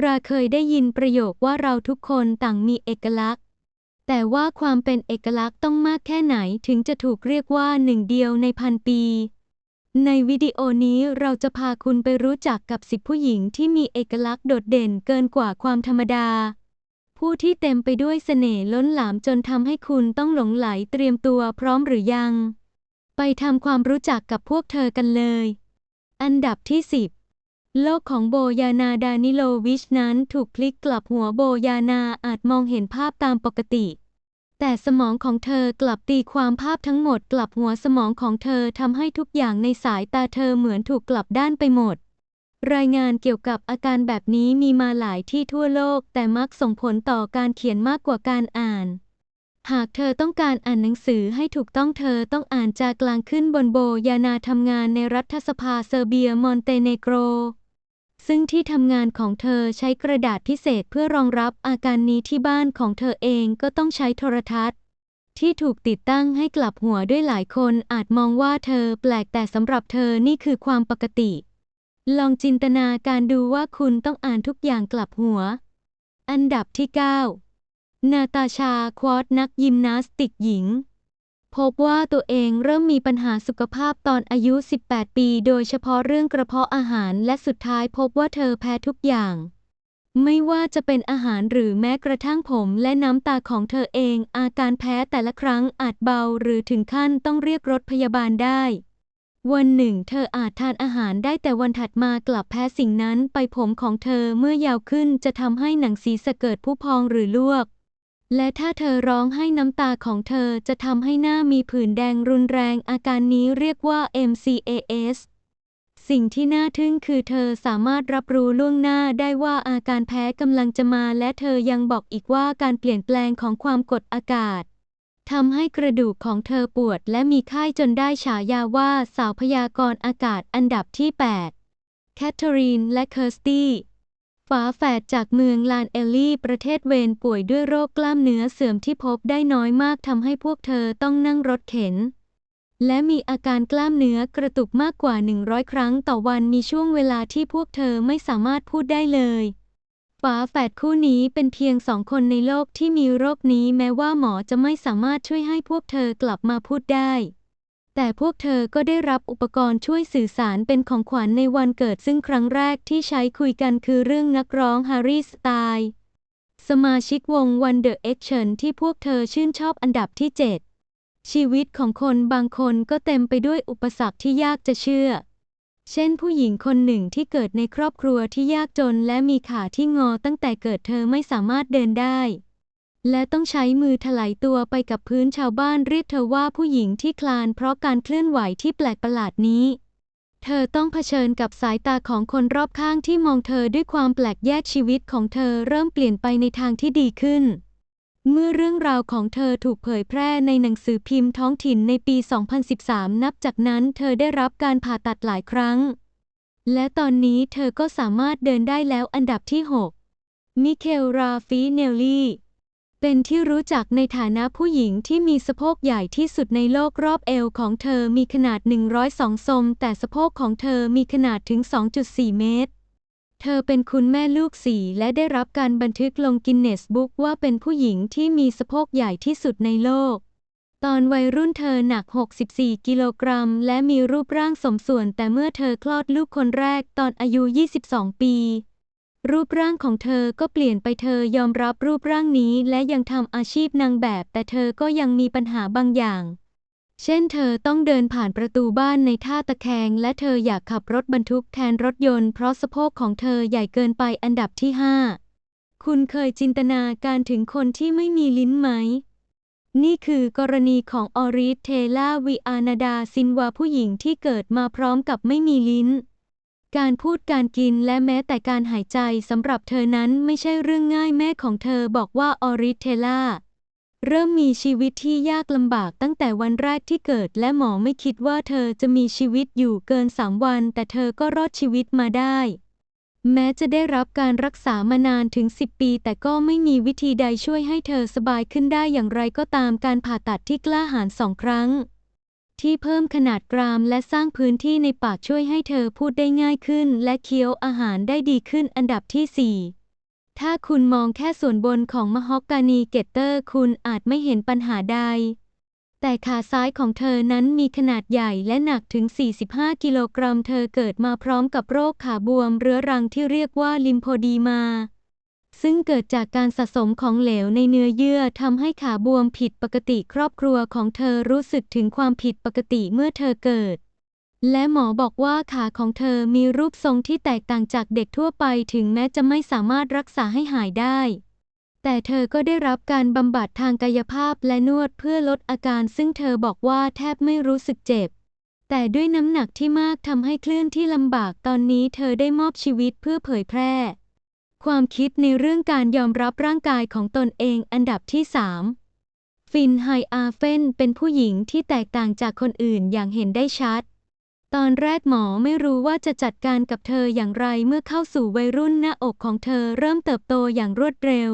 ราเคยได้ยินประโยคว่าเราทุกคนต่างมีเอกลักษณ์ แต่ว่าความเป็นเอกลักษณ์ต้องมากแค่ไหนถึงจะถูกเรียกว่าหนึ่งเดียวในพันปี ในวิดีโอนี้เราจะพาคุณไปรู้จักกับสิบผู้หญิงที่มีเอกลักษณ์โดดเด่นเกินกว่าความธรรมดา ผู้ที่เต็มไปด้วยเสน่ห์ล้นหลามจนทำให้คุณต้องหลงไหลเตรียมตัวพร้อมหรือยัง ไปทำความรู้จักกับพวกเธอกันเลย อันดับที่ 10 โลกของโบยานาดานิโลวิชนั้นถูกพลิกกลับหัวโบยานาอาจมองเห็นภาพตามปกติ แต่สมองของเธอกลับตีความภาพทั้งหมดกลับหัวสมองของเธอทำให้ทุกอย่างในสายตาเธอเหมือนถูกกลับด้านไปหมด รายงานเกี่ยวกับอาการแบบนี้มีมาหลายที่ทั่วโลก แต่มักส่งผลต่อการเขียนมากกว่าการอ่าน หากเธอต้องการอ่านหนังสือให้ถูกต้องเธอต้องอ่านจากกลางขึ้นบนโบยานาทำงานในรัฐสภาเซอร์เบียมอนเตเนโกร ซึ่งที่ทำงานของเธอใช้กระดาษพิเศษเพื่อรองรับอาการนี้ที่บ้านของเธอเองก็ต้องใช้โทรทัศน์ ที่ถูกติดตั้งให้กลับหัวด้วยหลายคนอาจมองว่าเธอแปลกแต่สำหรับเธอนี่คือความปกติ ลองจินตนาการดูว่าคุณต้องอ่านทุกอย่างกลับหัว อันดับที่ 9 นาตาชา ควอตนักยิมนาสติกหญิง พบว่าตัวเองเริ่มมีปัญหาสุขภาพตอนอายุ 18 ปี โดยเฉพาะเรื่องกระเพาะอาหารและสุดท้ายพบว่าเธอแพ้ทุกอย่าง ไม่ว่าจะเป็นอาหารหรือแม้กระทั่งผมและน้ำตาของเธอเอง อาการแพ้แต่ละครั้งอาจเบาหรือถึงขั้นต้องเรียกรถพยาบาลได้ วันหนึ่ง เธออาจทานอาหารได้แต่วันถัดมากลับแพ้สิ่งนั้นไปผมของเธอเมื่อยาวขึ้นจะทำให้หนังศีรษะเกิดผู้พองหรือลวก และถ้าเธอร้องให้น้ำตาของเธอจะทำให้หน้ามีผื่นแดงรุนแรง อาการนี้เรียกว่า MCAS สิ่งที่น่าทึ่งคือเธอสามารถรับรู้ล่วงหน้าได้ว่าอาการแพ้กำลังจะมา และเธอยังบอกอีกว่าการเปลี่ยนแปลงของความกดอากาศทำให้กระดูกของเธอปวดและมีไข้จนได้ฉายาว่าสาวพยากรณ์อากาศอันดับที่ 8 แคทเธอรีนและเคอร์สตี้ ฝาแฝดจากเมืองลานเอลลี่ ประเทศเวนป่วยด้วยโรคกล้ามเนื้อเสื่อมที่พบได้น้อยมากทำให้พวกเธอต้องนั่งรถเข็น และมีอาการกล้ามเนื้อกระตุกมากกว่า 100 ครั้งต่อวันมีช่วงเวลาที่พวกเธอไม่สามารถพูดได้เลยฝาแฝดคู่นี้เป็นเพียงสองคนในโลกที่มีโรคนี้แม้ว่าหมอจะไม่สามารถช่วยให้พวกเธอกลับมาพูดได้ แต่พวกเธอก็ได้รับอุปกรณ์ช่วยสื่อสารเป็นของขวัญในวันเกิดซึ่งครั้งแรกที่ใช้คุยกันคือเรื่องนักร้องฮาร์รี่สไตล์สมาชิกวง One Direction ที่พวกเธอชื่นชอบอันดับที่ 7 ชีวิตของคนบางคนก็เต็มไปด้วยอุปสรรคที่ยากจะเชื่อ เช่นผู้หญิงคนหนึ่งที่เกิดในครอบครัวที่ยากจนและมีขาที่งอตั้งแต่เกิดเธอไม่สามารถเดินได้ และต้องใช้มือถลายตัวไปกับพื้นชาวบ้านเรียกเธอว่าผู้หญิงที่คลานเพราะการเคลื่อนไหวที่แปลกประหลาดนี้ เธอต้องเผชิญกับสายตาของคนรอบข้างที่มองเธอด้วยความแปลกแยกชีวิตของเธอเริ่มเปลี่ยนไปในทางที่ดีขึ้น เมื่อเรื่องราวของเธอถูกเผยแพร่ในหนังสือพิมพ์ท้องถิ่นในปี 2013 นับจากนั้นเธอได้รับการผ่าตัดหลายครั้ง และตอนนี้เธอก็สามารถเดินได้แล้วอันดับที่ 6 มิเคล ราฟีเนลลี่ เป็นที่รู้จักในฐานะผู้หญิงที่มีสะโพกใหญ่ที่สุดในโลกรอบเอวของเธอมีขนาด 102 ซม แต่สะโพกของเธอมีขนาดถึง 2.4 เมตร เธอเป็นคุณแม่ลูกสี่และได้รับการบันทึกลงกินเนสบุ๊กว่าเป็นผู้หญิงที่มีสะโพกใหญ่ที่สุดในโลก ตอนวัยรุ่นเธอหนัก 64 กิโลกรัม และมีรูปร่างสมส่วนแต่เมื่อเธอคลอดลูกคนแรกตอนอายุ 22 ปี รูปร่างของเธอก็เปลี่ยนไปเธอยอมรับรูปร่างนี้และยังทำอาชีพนางแบบ แต่เธอก็ยังมีปัญหาบางอย่าง เช่นเธอต้องเดินผ่านประตูบ้านในท่าตะแคง และเธออยากขับรถบรรทุกแทนรถยนต์เพราะสะโพกของเธอใหญ่เกินไปอันดับที่ 5 คุณเคยจินตนาการถึงคนที่ไม่มีลิ้นไหม นี่คือกรณีของออริสเทล่าวิอานาดาซินวาผู้หญิงที่เกิดมาพร้อมกับไม่มีลิ้น การพูดการกินและแม้แต่การหายใจสำหรับเธอนั้นไม่ใช่เรื่องง่ายแม่ของเธอบอกว่าออริเทล่าเริ่มมีชีวิตที่ยากลำบากตั้งแต่วันแรกที่เกิด และหมอไม่คิดว่าเธอจะมีชีวิตอยู่เกินสามวัน แต่เธอก็รอดชีวิตมาได้ แม้จะได้รับการรักษามานานถึง 10 ปี แต่ก็ไม่มีวิธีใดช่วยให้เธอสบายขึ้นได้อย่างไรก็ตามการผ่าตัดที่กล้าหาญสองครั้ง ที่เพิ่มขนาดกรามและสร้างพื้นที่ในปากช่วยให้เธอพูดได้ง่ายขึ้น และเคี้ยวอาหารได้ดีขึ้นอันดับที่ถ้าคุณมองแค่ส่วนบนของมฮอกกานีเกตเตอร์ คุณอาจไม่เห็นปัญหาใด แต่ขาซ้ายของเธอนั้นมีขนาดใหญ่และหนักถึง 45 กิโลกรัม เธอเกิดมาพร้อมกับโรคขาบวมเรื้อรังที่เรียกว่าลิมโพดีมา ซึ่งเกิดจากการสะสมของเหลวในเนื้อเยื่อทำให้ขาบวมผิดปกติครอบครัวของเธอรู้สึกถึงความผิดปกติเมื่อเธอเกิด และหมอบอกว่าขาของเธอมีรูปทรงที่แตกต่างจากเด็กทั่วไปถึงแม้จะไม่สามารถรักษาให้หายได้ แต่เธอก็ได้รับการบำบัดทางกายภาพและนวดเพื่อลดอาการ ซึ่งเธอบอกว่าแทบไม่รู้สึกเจ็บแต่ด้วยน้ำหนักที่มากทำให้เคลื่อนที่ลำบากตอนนี้เธอได้มอบชีวิตเพื่อเผยแพร่ ความคิดในเรื่องการยอมรับร่างกายของตนเองอันดับที่3ฟินไฮอาเฟนเป็นผู้หญิงที่แตกต่างจากคนอื่นอย่างเห็นได้ชัด ตอนแรกหมอไม่รู้ว่าจะจัดการกับเธออย่างไรเมื่อเข้าสู่วัยรุ่นหน้าอกของเธอเริ่มเติบโตอย่างรวดเร็ว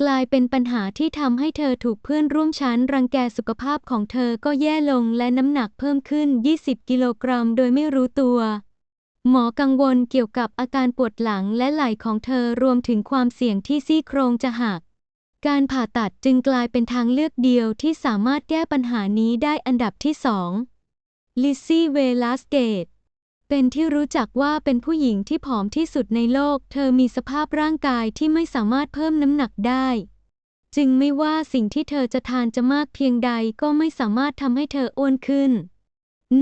กลายเป็นปัญหาที่ทำให้เธอถูกเพื่อนร่วมชั้น รังแกสุขภาพของเธอก็แย่ลงและน้ำหนักเพิ่มขึ้น 20 กิโลกรัมโดยไม่รู้ตัว หมอกังวลเกี่ยวกับอาการปวดหลังและไหล่ของเธอรวมถึงความเสี่ยงที่ซี่โครงจะหัก การผ่าตัดจึงกลายเป็นทางเลือกเดียวที่สามารถแก้ปัญหานี้ได้อันดับที่สองลิซซี่เวลาสเกตเป็นที่รู้จักว่าเป็นผู้หญิงที่ผอมที่สุดในโลก เธอมีสภาพร่างกายที่ไม่สามารถเพิ่มน้ำหนักได้ จึงไม่ว่าสิ่งที่เธอจะทานจะมากเพียงใดก็ไม่สามารถทำให้เธออ้วนขึ้น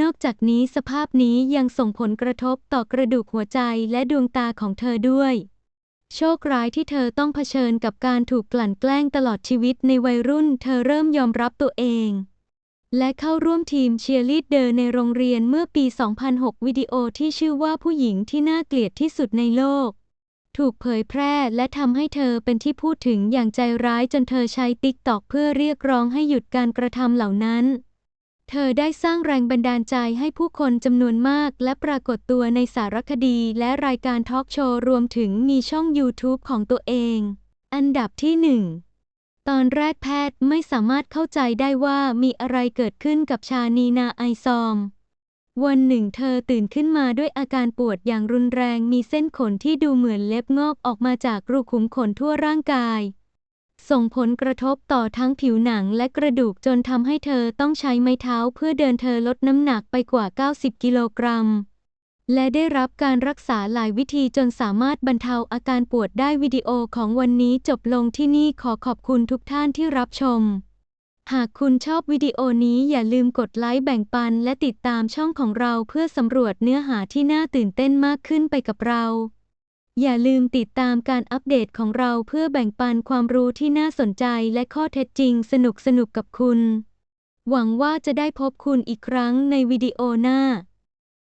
นอกจากนี้สภาพนี้ยังส่งผลกระทบต่อกระดูกหัวใจและดวงตาของเธอด้วย โชคร้ายที่เธอต้องเผชิญกับการถูกกลั่นแกล้งตลอดชีวิตในวัยรุ่น เธอเริ่มยอมรับตัวเอง และเข้าร่วมทีมเชียร์ลีดเดอร์ในโรงเรียนเมื่อปี 2006 วิดีโอที่ชื่อว่าผู้หญิงที่น่าเกลียดที่สุดในโลก ถูกเผยแพร่และทำให้เธอเป็นที่พูดถึงอย่างใจร้ายจนเธอใช้ติ๊กตอกเพื่อเรียกร้องให้หยุดการกระทำเหล่านั้น เธอได้สร้างแรงบันดาลใจให้ผู้คนจำนวนมาก และปรากฏตัวในสารคดี และรายการทอล์กโชว์รวมถึงมีช่อง YouTube ของตัวเอง อันดับที่ 1 ตอนแรกแพทย์ไม่สามารถเข้าใจได้ว่ามีอะไรเกิดขึ้นกับชานีนาไอซอม วันหนึ่งเธอตื่นขึ้นมาด้วยอาการปวดอย่างรุนแรงมีเส้นขนที่ดูเหมือนเล็บงอกออกมาจากรูขุมขนทั่วร่างกาย ส่งผลกระทบต่อทั้งผิวหนังและกระดูกจนทำให้เธอต้องใช้ไม้เท้าเพื่อเดินเธอลดน้ำหนักไปกว่า 90 กิโลกรัม และได้รับการรักษาหลายวิธีจนสามารถบรรเทาอาการปวดได้วิดีโอของวันนี้จบลงที่นี่ขอขอบคุณทุกท่านที่รับชม หากคุณชอบวิดีโอนี้อย่าลืมกดไลค์แบ่งปัน และติดตามช่องของเราเพื่อสำรวจเนื้อหาที่น่าตื่นเต้นมากขึ้นไปกับเรา อย่าลืมติดตามการอัปเดตของเราเพื่อแบ่งปันความรู้ที่น่าสนใจและข้อเท็จจริงสนุกๆกับคุณ หวังว่าจะได้พบคุณอีกครั้งในวิดีโอหน้า